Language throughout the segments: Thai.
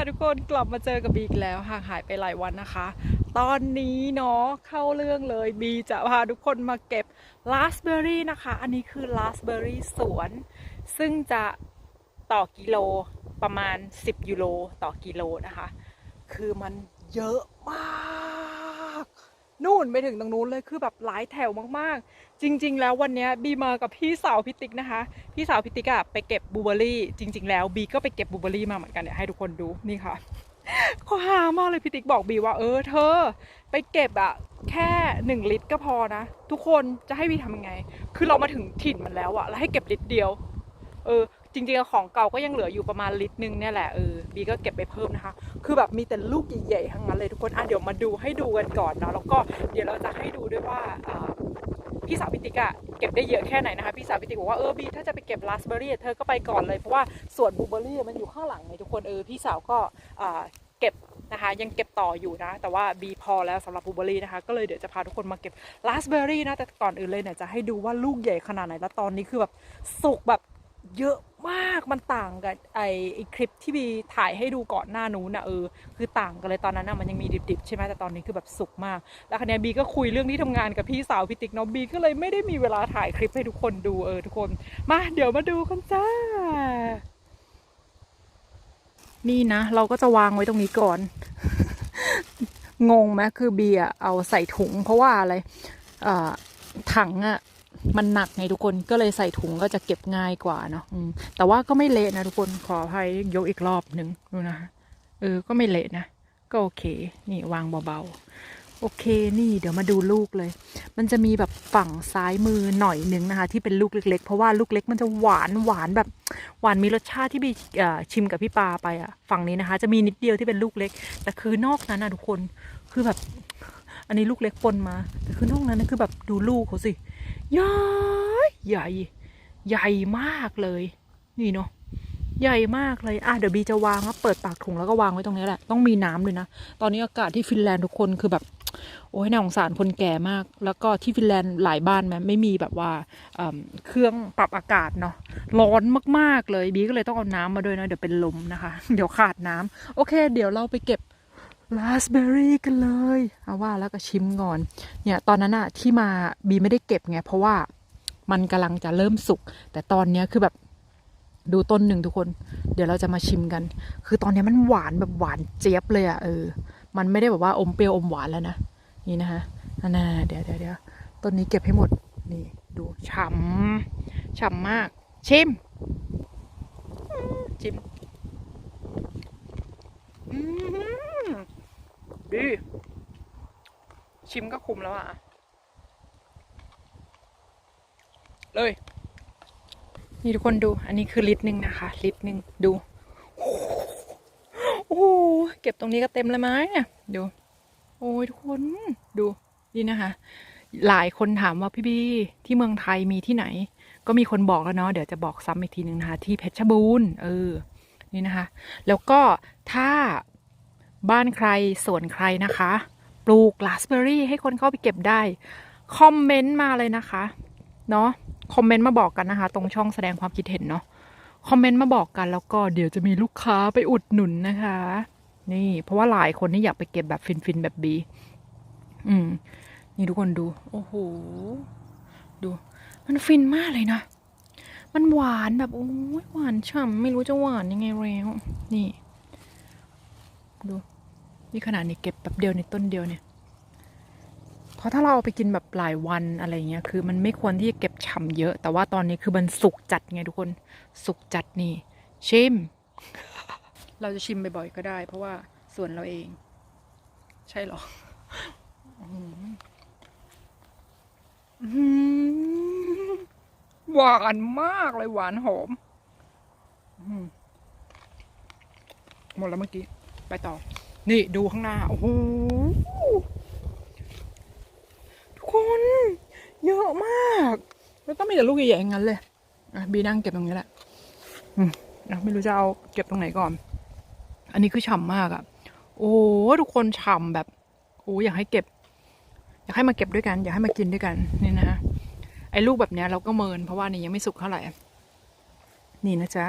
ค่ะทุกคนกลับมาเจอกับบีอีกแล้วห่างหายไปหลายวันนะคะ ตอนนี้เนาะเข้าเรื่องเลยบีจะพาทุกคนมาเก็บราสเบอร์รี่นะคะ อันนี้คือราสเบอร์รี่สวน ซึ่งจะต่อกิโลประมาณ 10 ยูโรต่อกิโลนะคะ คือมันเยอะมาก นู่นไปถึงตรงนู้นเลยคือแบบหลายแถวมากๆ จริง ๆ แล้ววันนี้บีมากับพี่สาวพิติกนะคะ พี่สาวพิติกอะไปเก็บบูเบอรี่ จริง ๆ แล้วบีก็ไปเก็บบูเบอรี่มาเหมือนกันเดี๋ยวให้ทุกคนดูนี่ค่ะข้อหามากเลยพิติกบอกบีว่าเออเธอ ไปเก็บอะแค่หนึ่งลิตรก็พอนะ ทุกคนจะให้บีทำยังไง คือเรามาถึงถิ่นมันแล้วอะแล้วให้เก็บลิตรเดียว เออ จริงๆของเก่าก็ยังเหลืออยู่ประมาณลิตรนึงเนี่ยแหละเออบีก็เก็บไปเพิ่มนะคะ คือแบบมีแต่ลูกใหญ่ๆทั้งนั้นเลยทุกคนอะเดี๋ยวมาดูให้ดูกันก่อนเนาะแล้วก็เดี๋ยวเราจะให้ดูด้วยว่าพี่สาวพิติกอะเก็บได้เยอะแค่ไหนนะคะพี่สาวพิติกบอกว่าเออบีถ้าจะไปเก็บราสเบอรี่เธอก็ไปก่อนเลยเพราะว่าสวนบลูเบอรี่มันอยู่ข้างหลังไงทุกคนเออพี่สาวก็เก็บนะคะยังเก็บต่ออยู่นะ แต่ว่าบีพอแล้วสำหรับบลูเบอรี่นะคะ ก็เลยเดี๋ยวจะพาทุกคนมาเก็บราสเบอร์รี่นะแต่ก่อนอื่นเลยเนี่ยจะให้ดูว่าลูกใหญ่ขนาดไหนแล้วตอนนี้คือแบบสุกแบบ เยอะมากมันต่างกับไอไอคลิปที่บีถ่ายให้ดูก่อนหน้านู้นนะเออคือต่างกันเลยตอนนั้นนะมันยังมีดิบๆใช่ไหมแต่ตอนนี้คือแบบสุกมาก แล้วคันนี้ยบีก็คุยเรื่องที่ทำงานกับพี่สาวพี่ติ๊กเนาะบีก็เลยไม่ได้มีเวลาถ่ายคลิปให้ทุกคนดูเออทุกคน มาเดี๋ยวมาดูกันจ้า นี่นะ เราก็จะวางไว้ตรงนี้ก่อน งงไหมคือบีอะเอาใส่ถุง เพราะว่าอะไรอ่อถังอะ มันหนักไงทุกคนก็เลยใส่ถุงก็จะเก็บง่ายกว่าเนาะแต่ว่าก็ไม่เละนะทุกคนขออภัยยกอีกรอบหนึ่งดูนะเออก็ไม่เละนะ ก็โอเค นี่วางเบาๆ โอเคนี่เดี๋ยวมาดูลูกเลย มันจะมีแบบฝั่งซ้ายมือหน่อยหนึ่งนะคะ ที่เป็นลูกเล็ก ๆ เพราะว่าลูกเล็กมันจะหวานหวานแบบ หวานมีรสชาติที่บีชิมกับพี่ปาไปอะฝั่งนี้นะคะ จะมีนิดเดียวที่เป็นลูกเล็ก แต่คือนอกนั้นนะทุกคนคือแบบ อันนี้ลูกเล็กปนมาแต่คือนอกนั้นนะคือแบบดูลูกเขาสิ ใหญ่ใหญ่ใหญ่มากเลย นี่เนาะใหญ่มากเลย อะเดี๋ยวบีจะวางแล้วเปิดปากถุงแล้วก็วางไว้ตรงนี้แหละ ต้องมีน้ำด้วยนะ ตอนนี้อากาศที่ฟินแลนด์ทุกคนคือแบบ โอ้ยน่าสงสารคนแก่มาก แล้วก็ที่ฟินแลนด์หลายบ้านแม้ไม่มีแบบว่าเเครื่องปรับอากาศเนาะ ร้อนมากๆเลย บีก็เลยต้องเอาน้ำมาด้วยนะ เดี๋ยวเป็นลมนะคะ เดี๋ยวขาดน้ำโอเค เดี๋ยวเราไปเก็บ ราสเบอร์รี่กันเลยเอาว่าแล้วก็ชิมก่อน เนี่ยตอนนั้นอะที่มาบีไม่ได้เก็บไงเพราะว่ามันกำลังจะเริ่มสุก แต่ตอนเนี้ยคือแบบดูต้นหนึ่งทุกคน เดี๋ยวเราจะมาชิมกัน คือตอนนี้มันหวานแบบหวานเจี๊ยบเลยอะเออ มันไม่ได้แบบว่าอมเปรี้ยวอมหวานแล้วนะ นี่นะคะนั่นเดี๋ยวเดี๋ยวเดี๋ยวต้นนี้เก็บให้หมด นี่ดูฉ่ำฉ่ำมาก ชิม ชิมอืม ดี ชิมก็คุมแล้วอะ เลย นี่ทุกคนดู อันนี้คือลิตรหนึ่งนะคะ ลิตรหนึ่งดู โอ้โหเก็บตรงนี้ก็เต็มเลยไหมเนี่ยดู โอ้ยทุกคนดู นี่นะคะ หลายคนถามว่าพี่บีที่เมืองไทยมีที่ไหน ก็มีคนบอกแล้วเนาะ เดี๋ยวจะบอกซ้ำอีกทีหนึ่งนะคะ ที่เพชรบูรณ์ เออ นี่นะคะ แล้วก็ถ้า บ้านใครสวนใครนะคะ ปลูกราสเบอร์รี่ให้คนเข้าไปเก็บได้ คอมเมนต์มาเลยนะคะ เนาะคอมเมนต์มาบอกกันนะคะ ตรงช่องแสดงความคิดเห็นเนาะคอมเมนต์มาบอกกันแล้วก็เดี๋ยวจะมีลูกค้าไปอุดหนุนนะคะ นี่ เพราะว่าหลายคนนี่อยากไปเก็บแบบฟินๆแบบบีอืม นี่ทุกคนดู โอ้โห ดู มันฟินมากเลยนะ มันหวานแบบโอ้ยหวานฉ่ำไม่รู้จะหวานยังไงแล้ว นี่ ดู นี่ขนาดนี้เก็บแบบเดียวในต้นเดียวเนี่ย เพราะถ้าเราเอาไปกินแบบหลายวันอะไรเงี้ย คือมันไม่ควรที่จะเก็บฉ่ำเยอะ แต่ว่าตอนนี้คือมันสุกจัดไงทุกคน สุกจัดนี่ ชิม เราจะชิมบ่อยๆก็ได้ เพราะว่าส่วนเราเอง ใช่หรอหวานมากเลยหวานหอมหมดแล้วเมื่อกี้ ไปต่อ นี่ดูข้างหน้า โอ้โห ทุกคน เยอะมาก แล้วต้องมีแต่ลูกใหญ่ๆอย่างนั้นเลย อะ บีนั่งเก็บตรงนี้แหละ อืมอะไม่รู้จะเอาเก็บตรงไหนก่อน อันนี้คือฉ่ำมากอะ่ะ โอ้ทุกคนฉ่ำแบบ โอ้อยากให้เก็บ อยากให้มาเก็บด้วยกัน อยากให้มากินด้วยกัน นี่นะฮะไอ้ลูกแบบเนี้ยเราก็เมิน เพราะว่านี่ยังไม่สุกเท่าไหร่ นี่นะจ๊ะ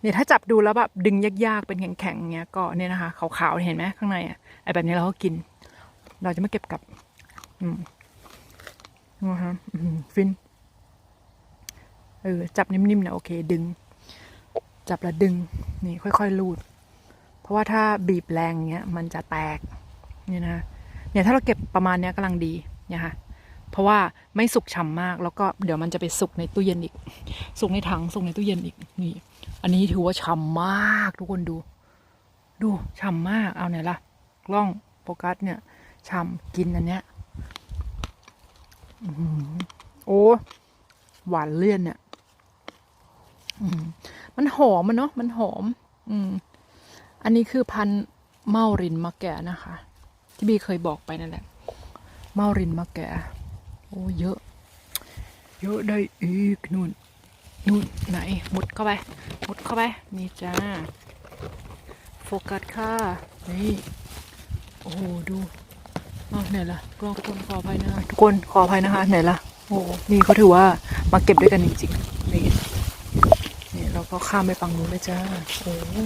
เนี่ยถ้าจับดูแล้วแบบดึงยากๆเป็นแข็งๆเงี้ยก็เนี่ยนะคะขาวๆเห็นไหมข้างในอะไอแบบนี้เราก็กิน เราจะไม่เก็บกลับ อืมนะคะอืมฟินเออจับนิ่มๆนะโอเค ดึง จับแล้วดึง นี่ค่อยๆลูด เพราะว่าถ้าบีบแรงเงี้ยมันจะแตกเนี่ยนะเนี่ยถ้าเราเก็บประมาณเนี้ยกำลังดีเนี่ยค่ะ เพราะว่าไม่สุกฉ่ำมากแล้วก็เดี๋ยวมันจะไปสุกในตู้เย็นอีก สุกในถังสุกในตู้เย็นอีกนี่ อันนี้ถือว่าฉ่ำมากทุกคนดู ดูฉ่ำมากเอาไหนล่ะกล้องโฟกัสเนี่ยฉ่ำกินอันเนี้ยโอ้หวานเลี่ยนเนี่ยมันหอมมันเนาะมันหอม อืม อันนี้คือพันเมารินมะแกะนะคะ ที่บีเคยบอกไปนั่นแหละ เมารินมะแกะ โอ้เยอะ เยอะได้อีกนู่นนู่นไหนมุดเข้าไปมุดเข้าไปนี่จ้าโฟกัสค่ะนี่โอ้โหดูอ้าวไหนล่ะกล้องทุกคนขออภัยนะคะทุกคนขออภัยนะคะไหนล่ะโอ้โหนี่เขาถือว่ามาเก็บด้วยกันจริงๆนี่นี่เราก็ข้ามไปฝั่งนู้นเลยจ้าโอ้โห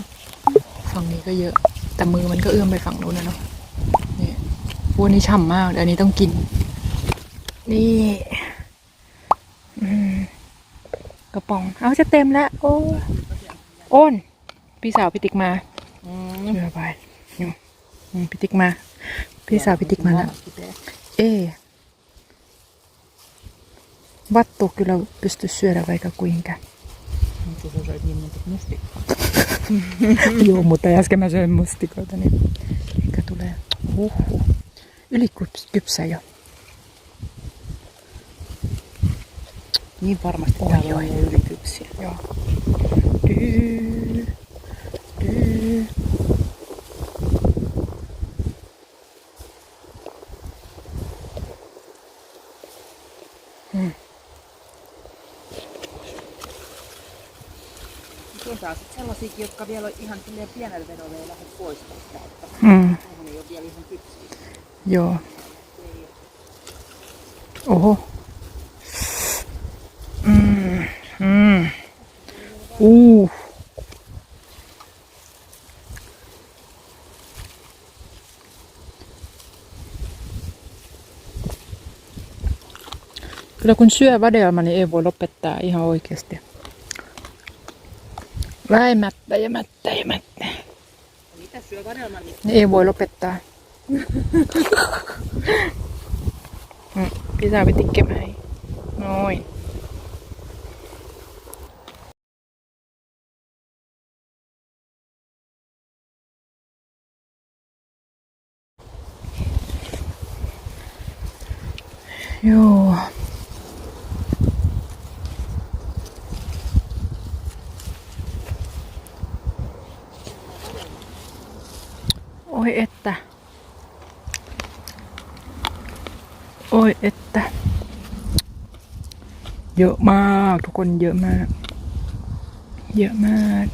ฝั่งนี้ก็เยอะ แต่มือมันก็เอื้อมไปฝั่งนู้นนะเนาะนี่วันนี้ฉ่ำมากเดี๋ยวอันนี้ต้องกิน นี่ อืม กระป๋อง เอาจะเต็มแล้ว โอ้โอนพี่สาวพี่ติ๊กมาเรือไปอยู่อืมพี่ติ๊กมา พี่สาวพี่ติ๊กมาแล้ว เอ๊vattu kyllä pysty syödä vaikka kuinka. Mutta sä söit niin monta mustikkaa. Joo, mutta äsken mä söin mustikoita, niin ehkä tulee huhu. Ylikypsä jo. Niin varmasti Oi, täällä on ylikypsiä. Joo. Dyy, dyy. Tuossa on sit sellaisiakin, jotka vielä on ihan silleen pienellä vedolla ja lähde pois tästä. Että Mm, tuohon ei ole vielä ihan kypsiä. joo. Oho. Mm, mm. Uh. Kyllä kun syö vadelma, niin ei voi lopettaa ihan oikeasti. Väimättä ja mättä ja mättä. Mitä syö vadelman, niin Ei voi lopettaa. Mm, Pitää tekemään. Noin. Oi että. Oi että. เยอะมากทุกคนเยอะมาก เยอะมาก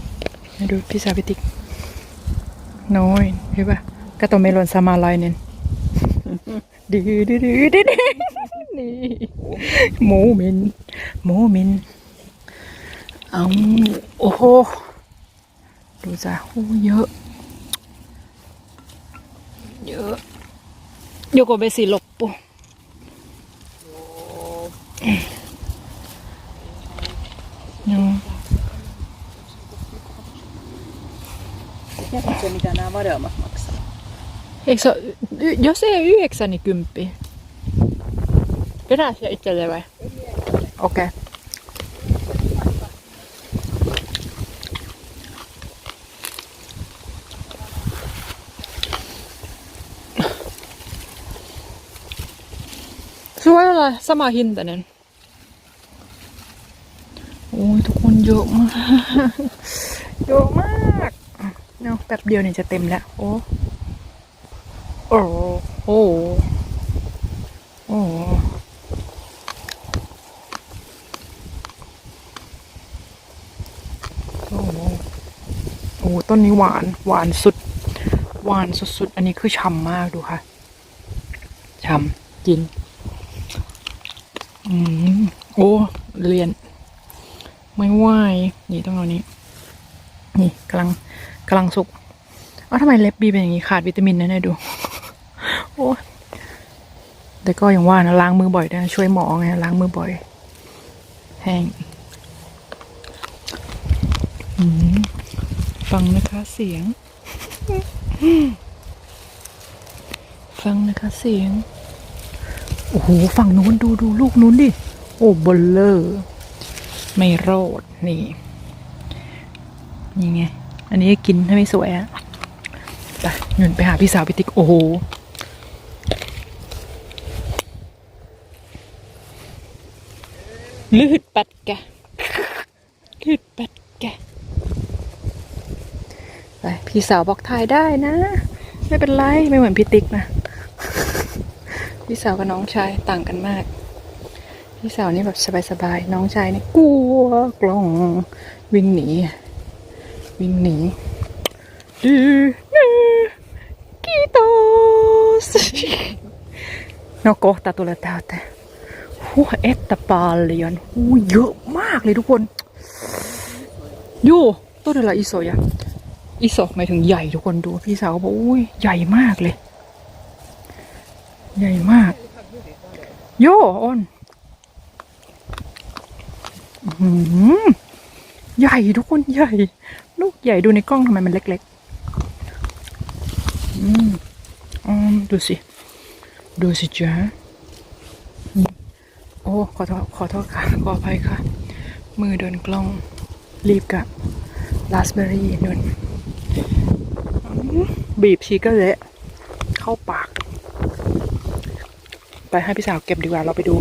มาดูพี่สาวพิติกน้อยเห็นปะกระตัวเมลอนซามาไลเนนดื้อดื้อดื้อดื้อดื้อนี่หมูมินหมูมินเอาโอ้โหดูจ้ะโอ้เยอะ เยอะโยโกเบสิลบปุ Joo. tiedätkö se, mitä nämä vadelmat maksaa? Eikö se ole, y- jos ei ole yhdeksän, niin kymppi. Vedä se itselleen vai? Okei. Okay. Se voi olla sama hintainen. Oi, ทุกคนเยอะมาก เยอะมากเนาะแป๊บเดียวเนี่ยจะเต็มแล้ว โอ้ โอ้โอ้โอ้โอ้โอ้ต้นนี้หวาน หวานสุด หวานสุดๆ อันนี้คือฉ่ำมากดูค่ะ ฉ่ำกิน โอ้เรียน ไม่ไหวนี่ต้องเอานี้ นี่กำลังกำลังสุกเอ้าทำไมเล็บบีเป็นอย่างนี้ขาดวิตามินนะเนี่ยดู โอ้แต่ก็อย่างว่านะล้างมือบ่อยนะช่วยหมอไงล้างมือบ่อย แห้งฟังนะคะเสียง ฟังนะคะเสียง โอ้โห ฝั่งนู้นดูดูลูกนู้นดิ โอ้เบลเลอร์ไม่โรดนี่นี่ไง อันนี้กินถ้าไม่สวยอะไปเงินไปหาพี่สาวพี่ติ๊ก โอ้โหลืดปัดแกลืดปัดแกไปพี่สาวบอกถ่ายได้นะ ไม่เป็นไร ไม่เหมือนพี่ติ๊กนะ พี่สาวกับน้องชายต่างกันมาก พี่สาวนี่แบบสบายๆ น้องชายนี่กลัวกล้องวิ่งหนี วิ่งหนีดื้อดื้อกีโตส no kohta tulee täyteen. Huh, että paljon. Huh, เยอะมากเลยทุกคนโยต้นอะไรอิโซยะอิโซหมายถึงใหญ่ทุกคนดูพี่สาวบอกอุ้ยใหญ่มากเลย ใหญ่มาก โย่อ้นอใหญ่ทุกคนใหญ่ ลูกใหญ่ดูในกล้องทำไมมันเล็กๆ อืมอืมดูสิ ดูสิจ๊ะอืมโอ้ขอโทษขอโทษค่ะ ขออภัยค่ะ มือเดินกล้อง รีบกับราสเบอร์รี่นุ่นบีบชีก็เละเข้าปาก ไปให้พี่สาวเก็บดีกว่าเราไปดู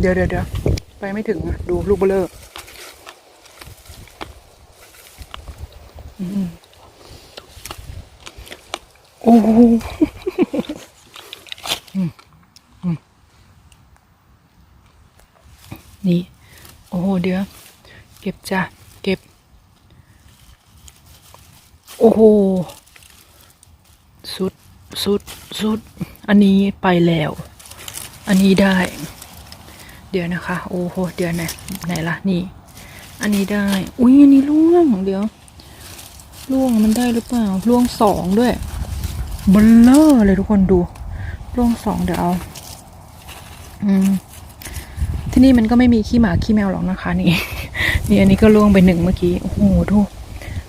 เดี๋ยวเดี๋ยวเดี๋ยวไปไม่ถึงดูลูกเบลเลอร์โอ้โหนี่ โอ้โห เดี๋ยว เก็บจ้ะ เก็บ โอ้โห สุด สุด สุด อันนี้ไปแล้ว อันนี้ได้ เดี๋ยวนะคะ โอ้โห เดี๋ยวไหนไหนล่ะนี่ อันนี้ได้ อุ้ยอันนี้ล่วง เดี๋ยวล่วงมันได้หรือเปล่าล่วงสองด้วยเบลเลอร์เลยทุกคนดูล่วงสองเดี๋ยวเอาอืมที่นี่มันก็ไม่มีขี้หมาขี้แมวหรอกนะคะ นี่ นี่อันนี้ก็ล่วงไปหนึ่งเมื่อกี้โอ้โหดู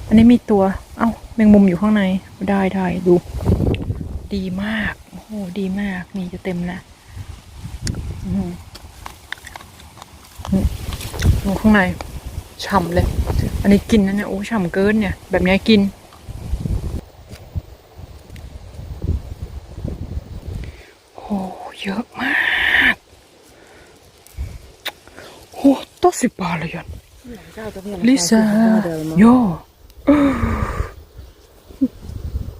อันนี้มีตัว เอ้าแมงมุมอยู่ข้างในได้ได้ดู ดีมาก อ้ดีมากนี่จะเต็มแล้วอืมดูข้างในฉ่ำเลย อันนี้กินนะเนี่ยโอ้ฉ่ำเกินเนี่ย แบบนี้กิน โอ้เยอะมากโอ้ต้สิบบาทเลยยัน Lisää. Joo.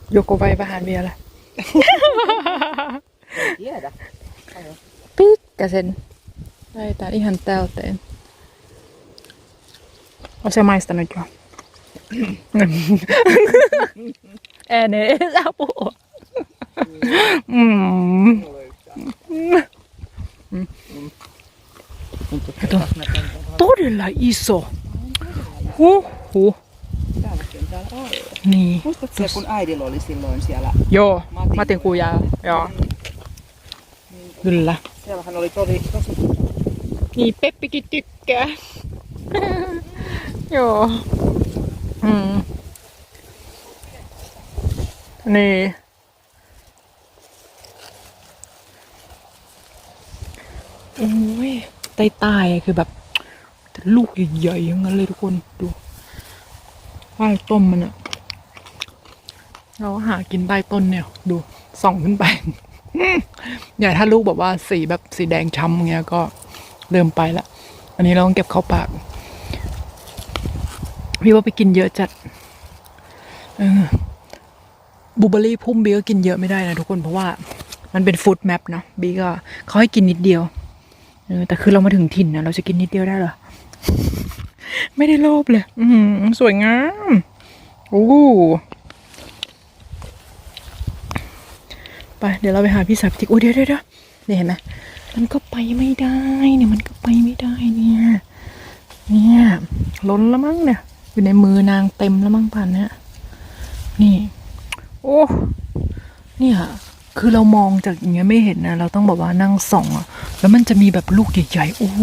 Joko vai vähän vielä? Tiedä. Pikkasen. Lähetään ihan täyteen. Oletko sä maistanut jo? Ääneen ei saa puhua. Mm. Kato. Todella iso. Huh, huh. Täälläkin on täällä alla. Niin. Muistatko se, kun äidillä oli silloin siellä? Joo, Matin. Matin kujaa. Joo, kyllä. Siellähän oli tosi, tosi Niin, Peppikin tykkää. Joo. Mm. Niin. โอ้ยใต้ใต้ๆอะคือแบบแต่ลูกใหญ่ๆอย่างนั้นเลยทุกคนดูใต้ต้นมันอะเราหากินใต้ต้นเนี่ย ดูส่องขึ้นไป เนี่ยถ้าลูกแบบว่าสีแบบสีแดงช้ำเงี้ยก็เริ่มไปละอันนี้เราต้องเก็บเข้าปาก พี่ว่าไปกินเยอะจัดบูเบอรี่พุ่มบีก็กินเยอะไม่ได้นะทุกคนเพราะว่ามันเป็นฟู้ดแมปเนาะบีก็เขาให้กินนิดเดียวแต่คือเรามาถึงถิ่นนะเราจะกินนิดเดียวได้เหรอ ไม่ได้โลภเลย อืมสวยงาม โอ้ ไปเดี๋ยวเราไปหาพี่สาวพี่ติ๊กโอ้เดี๋ยวเดี๋ยวเดี๋ยวนี่เห็นไหมมันก็ไปไม่ได้เนี่ยมันก็ไปไม่ได้เนี่ยเนี่ยล้นแล้วมั้งเนี่ย อยู่ในมือนางเต็มแล้วมั้งป่านเนี้ยนี่ โอ้เนี่ยคือเรามองจากอย่างเงี้ยไม่เห็นนะ เราต้องแบบว่านั่งส่องอะแล้วมันจะมีแบบลูกใหญ่ๆโอ้โห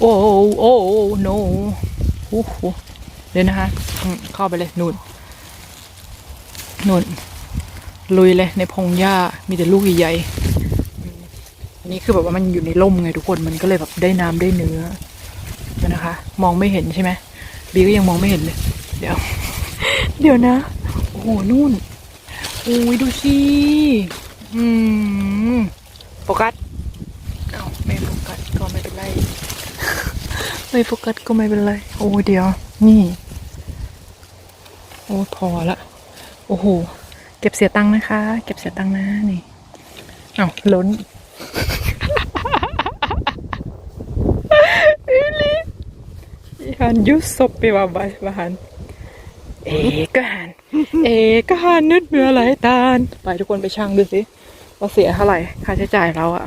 โอ้โหโอ้โหโอ้โหเดี๋ยวนะคะอืมเข้าไปเลยนู่นนู่น ลุยเลยในพงหญ้ามีแต่ลูกใหญ่ๆอันนี้คือแบบว่ามันอยู่ในร่มไงทุกคนมันก็เลยแบบได้น้ำได้เนื้อนะคะ มองไม่เห็นใช่ไหมบีก็ยังมองไม่เห็นเลย เดี๋ยว เดี๋ยวนะ โอ้โหนู่นโอ้ยดูสิอืมโฟกัสเอาไม่โฟกัสก็ไม่เป็นไรไม่โฟกัสก็ไม่เป็นไร โอ้เดี๋ยว นี่ โอ้พอละ โอ้โห เก็บเสียตังค์นะคะ เก็บเสียตังค์นะนี่เอ้าล้น Really? Ihan just sopiva vähän. Eiköhän. Eiköhän nyt myö lähdetään. ไปทุกคนไปช่างดูสิว่าเสียเท่าไหร่ค่าใช้จ่ายเราอะ